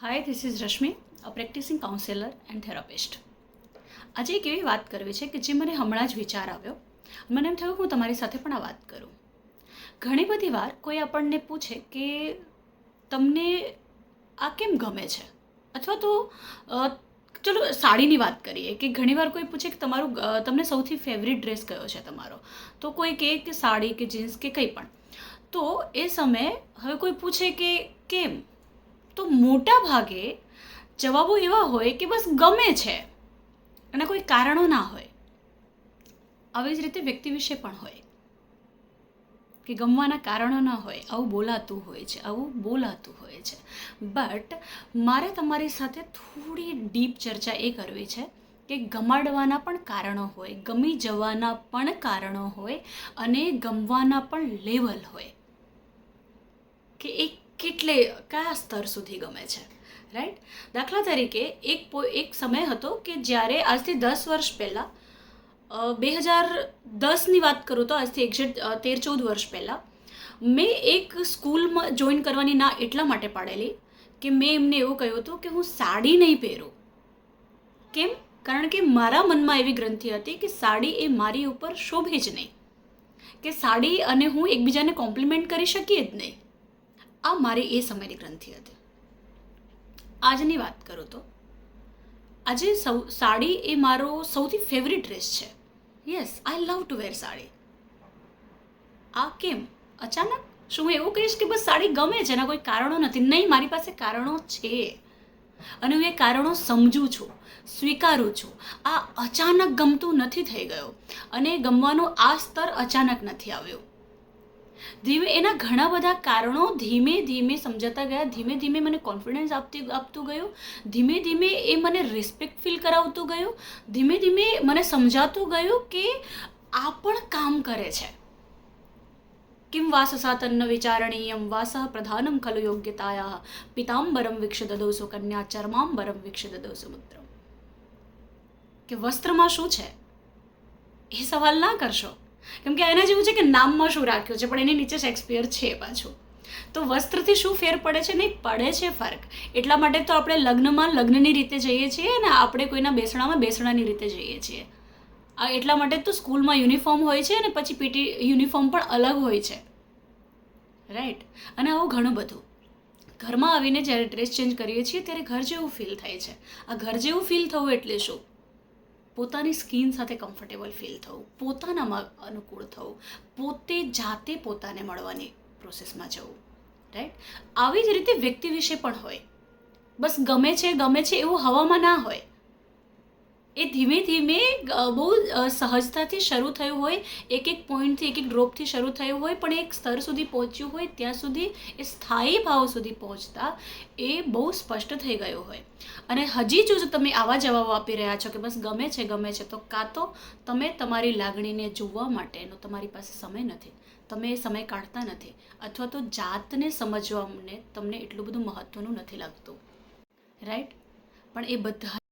Hi this is Rashmi a practising counsellor and therapist આજે એક એવી વાત કરવી છે કે જે મને હમણાં જ વિચાર આવ્યો. મને એમ થયું કે હું તમારી સાથે પણ આ વાત કરું. ઘણી બધી વાર કોઈ આપણને પૂછે કે તમને આ કેમ ગમે છે? અથવા તો ચલો, સાડીની વાત કરીએ કે ઘણીવાર કોઈ પૂછે કે તમારું તમને સૌથી ફેવરિટ ડ્રેસ કયો છે તમારો? તો કોઈ કહે કે સાડી કે જીન્સ કે કંઈ પણ. તો એ સમયે હવે કોઈ પૂછે કે કેમ? તો મોટા ભાગે જવાબો એવા હોય કે બસ ગમે છે અને કોઈ કારણો ના હોય. આવી જ રીતે વ્યક્તિ વિશે પણ હોય. કે ગમવાના કારણો ન હોય, આવું બોલાતું હોય છે, આવું બોલાતું હોય છે. બટ મારે તમારી સાથે થોડી ડીપ ચર્ચા એ કરવી છે કે ગમાડવાના પણ કારણો હોય, ગમી જવાના પણ કારણો હોય અને ગમવાના પણ લેવલ હોય. કે એ કેટલે, કયા સ્તર સુધી ગમે છે રાઈટ દાખલા તરીકે એક એક સમય હતો કે જ્યારે આજથી દસ વર્ષ પહેલાં બે હજાર દસની વાત કરું તો આજથી એક્ઝેક્ટ તેર ચૌદ વર્ષ પહેલાં, મેં એક સ્કૂલમાં જોઈન કરવાની ના એટલા માટે પાડેલી કે મેં એમને એવું કહ્યું હતું કે હું સાડી નહીં પહેરું. કેમ? કારણ કે મારા મનમાં એવી ગ્રંથિ હતી કે સાડી એ મારી ઉપર શોભે જ નહીં. કે સાડી અને હું એકબીજાને કોમ્પ્લિમેન્ટ કરી શકીએ જ નહીં. આ મારી એ સમયની ગ્રંથિ હતી. આજની વાત કરું તો. આજે સૌ, સાડી એ મારો સૌથી ફેવરિટ ડ્રેસ છે. Yes I love to wear sari. આ કેમ? અચાનક? શું હું એવું કહીશ કે બસ સાડી ગમે છે, એના કોઈ કારણો નથી? નહીં, મારી પાસે કારણો છે. અને હું એ કારણો સમજું છું, સ્વીકારું છું. આ અચાનક ગમતું નથી થઈ ગયું. અને ગમવાનું આ સ્તર અચાનક નથી આવ્યો. ધીમે એના ઘણા બધા કારણો ધીમે ધીમે સમજાતા ગયા. ધીમે ધીમે મને કોન્ફિડન્સ આપતી, આપતું ગયું. ધીમે ધીમે એ મને રિસ્પેક્ટ ફીલ કરાવતું ગયું. ધીમે ધીમે મને સમજાતું ગયું કે આ પણ કામ કરે છે. કિમ વાસસા તન્ન વિચારણીયમ વાસ પ્રધાનમ ખલુ યોગ્યતાયા. પિતાંબરમ વિક્ષ દદોસો કન્યા ચર્માંબરમ વિક્ષ દદોસો મુદ્રમ કે વસ્ત્રમાં શું છે? એ સવાલ ના કરશો. કેમ કે એના જેવું છે કે નામમાં શું રાખ્યું છે, પણ એની નીચે શેક્સપિયર છે પાછું. તો વસ્ત્રથી શું ફેર પડે છે? નહીં, પડે છે ફરક. એટલા માટે તો આપણે લગ્નમાં લગ્નની રીતે જઈએ છીએ અને આપણે કોઈના બેસણામાં બેસણાની રીતે જઈએ છીએ. આ એટલા માટે તો સ્કૂલમાં યુનિફોર્મ હોય છે અને પછી પીટી, યુનિફોર્મ પણ અલગ હોય છે. રાઈટ? અને આવું ઘણું બધું. ઘરમાં આવીને જ્યારે ડ્રેસ ચેન્જ કરીએ છીએ ત્યારે ઘર જેવું ફીલ થાય છે. આ ઘર જેવું ફીલ થવું એટલે શું? પોતાની સ્કિન સાથે કમ્ફર્ટેબલ ફીલ થવું, પોતાનામાં અનુકૂળ થવું, પોતે જાતે પોતાને મળવાની પ્રોસેસમાં જવું રાઈટ આવી જ રીતે વ્યક્તિ વિશે પણ હોય. બસ ગમે છે ગમે છે, એવું હવામાં ના હોય. એ ધીમે ધીમે બહુ સહજતાથી શરૂ થયું હોય, એક એક પોઈન્ટથી, એક એક ડ્રોપથી શરૂ થયું હોય, પણ એક સ્તર સુધી પહોંચ્યું હોય, ત્યાં સુધી એ સ્થાયી ભાવ સુધી પહોંચતા એ બહુ સ્પષ્ટ થઈ ગયો હોય. અને હજી જો તમે આવા જવાબો આપી રહ્યા છો કે બસ ગમે છે ગમે છે, તો કાં તો તમે તમારી લાગણીને જોવા માટેનો તમારી પાસે સમય નથી. તમે એ સમય કાઢતા નથી. અથવા તો જાતને સમજવાને તમને એટલું બધું મહત્ત્વનું નથી લાગતું. રાઈટ પણ એ બધા